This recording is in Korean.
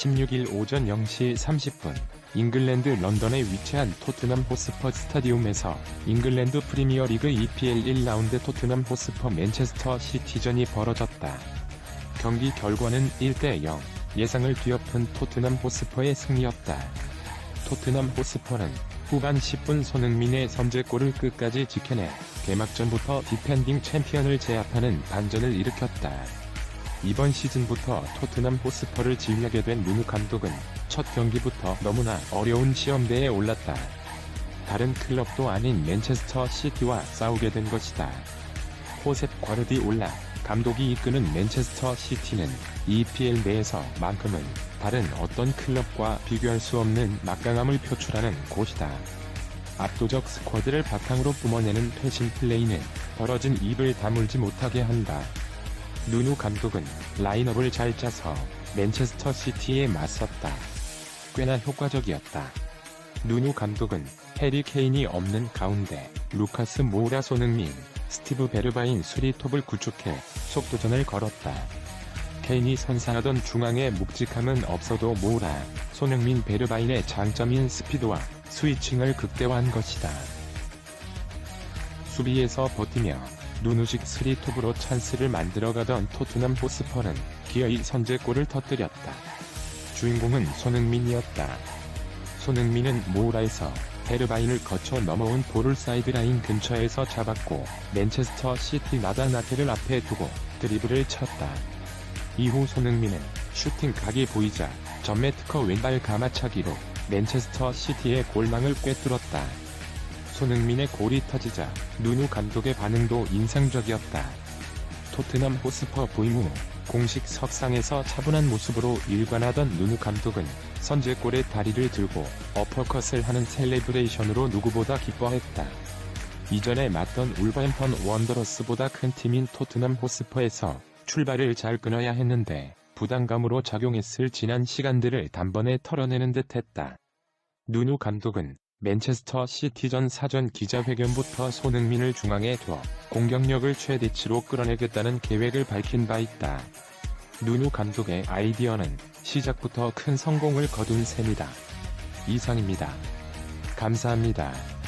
16일 오전 0시 30분 잉글랜드 런던에 위치한 토트넘 호스퍼 스타디움에서 잉글랜드 프리미어리그 EPL 1라운드 토트넘 호스퍼 맨체스터 시티전이 벌어졌다. 경기 결과는 1대0 예상을 뒤엎은 토트넘 호스퍼의 승리였다. 토트넘 호스퍼는 후반 10분 손흥민의 선제골을 끝까지 지켜내 개막전부터 디펜딩 챔피언을 제압하는 반전을 일으켰다. 이번 시즌부터 토트넘 호스퍼를 지휘하게 된 누누 감독은 첫 경기부터 너무나 어려운 시험대에 올랐다. 다른 클럽도 아닌 맨체스터 시티와 싸우게 된 것이다. 호셉 과르디올라 감독이 이끄는 맨체스터 시티는 EPL 내에서 만큼은 다른 어떤 클럽과 비교할 수 없는 막강함을 표출하는 곳이다. 압도적 스쿼드를 바탕으로 뿜어내는 퇴신 플레이는 벌어진 입을 다물지 못하게 한다. 누누 감독은 라인업을 잘 짜서 맨체스터 시티에 맞섰다. 꽤나 효과적이었다. 누누 감독은 해리 케인이 없는 가운데 루카스 모우라 손흥민, 스티브 베르바인 수리톱을 구축해 속도전을 걸었다. 케인이 선사하던 중앙의 묵직함은 없어도 모우라, 손흥민 베르바인의 장점인 스피드와 스위칭을 극대화한 것이다. 수비에서 버티며 누누식 스리톱으로 찬스를 만들어가던 토트넘 호스퍼는 기어이 선제골을 터뜨렸다. 주인공은 손흥민이었다. 손흥민은 모우라에서 베르바인을 거쳐 넘어온 볼을 사이드라인 근처에서 잡았고 맨체스터 시티 나다나테를 앞에 두고 드리블을 쳤다. 이후 손흥민은 슈팅 각이 보이자 전매 특허 왼발 가마차기로 맨체스터 시티의 골망을 꿰뚫었다. 손흥민의 골이 터지자 누누 감독의 반응도 인상적이었다. 토트넘 호스퍼 부임 후 공식 석상에서 차분한 모습으로 일관하던 누누 감독은 선제골의 다리를 들고 어퍼컷을 하는 셀레브레이션으로 누구보다 기뻐했다. 이전에 맞던 울버햄턴 원더러스보다 큰 팀인 토트넘 호스퍼에서 출발을 잘 끊어야 했는데 부담감으로 작용했을 지난 시간들을 단번에 털어내는 듯했다. 누누 감독은 맨체스터 시티전 사전 기자회견부터 손흥민을 중앙에 둬 공격력을 최대치로 끌어내겠다는 계획을 밝힌 바 있다. 누누 감독의 아이디어는 시작부터 큰 성공을 거둔 셈이다. 이상입니다. 감사합니다.